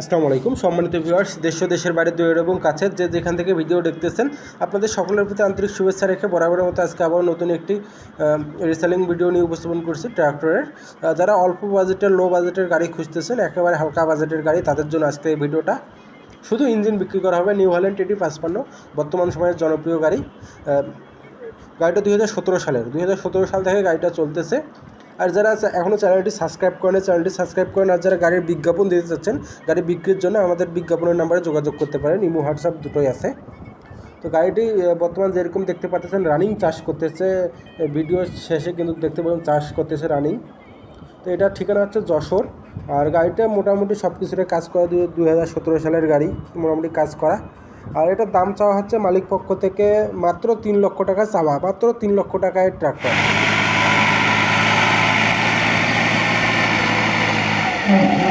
আসসালামু আলাইকুম। সম্মানিত ভিউয়ার্স দেশ দেশের বাইরে দূরের এবং কাছের যে যেখান থেকে ভিডিও দেখতেছেন, আপনাদের সকলের প্রতি আন্তরিক শুভেচ্ছা রেখে বরাবরের মতো আজকে আবার নতুন একটি রিসেলিং ভিডিও নিয়ে উপস্থাপন করছি ট্র্যাক্টরের যারা অল্প বাজেটের লো বাজেটের গাড়ি খুঁজতেছেন, একেবারে হালকা বাজেটের গাড়ি, তাদের জন্য আজকে এই ভিডিওটা শুধু ইঞ্জিন বিক্রি করা হবে নিউ হল্যান্ড টেটি পাঁচপান্ন, বর্তমান সময়ের জনপ্রিয় গাড়ি। গাড়িটা দুই হাজার সতেরো সালের। দুই হাজার সতেরো সাল থেকে গাড়িটা চলতেছে। আর যারা এখনও চ্যানেলটি সাবস্ক্রাইব করেন চ্যানেলটি সাবস্ক্রাইব করেন আর যারা গাড়ির বিজ্ঞাপন দিতে চাচ্ছেন, গাড়ি বিক্রির জন্য আমাদের বিজ্ঞাপনের নাম্বারে যোগাযোগ করতে পারেন। ইমো, হোয়াটসঅ্যাপ দুটোই আছে। তো গাড়িটি বর্তমান যেরকম দেখতে পাচ্ছেন রানিং চাষ করতেছে। ভিডিও শেষে কিন্তু দেখতে পাবেন চাষ করতেছে রানিং তো এটার ঠিকানা হচ্ছে যশোর। আর গাড়িটা মোটামুটি সব কিছুতে কাজ করা দুই হাজার সতেরো সালের গাড়ি, মোটামুটি কাজ করা। আর এটার দাম চাওয়া হচ্ছে মালিক পক্ষ থেকে মাত্র তিন লক্ষ টাকা চাওয়া, মাত্র তিন লক্ষ টাকায় ট্রাক্টর Okay.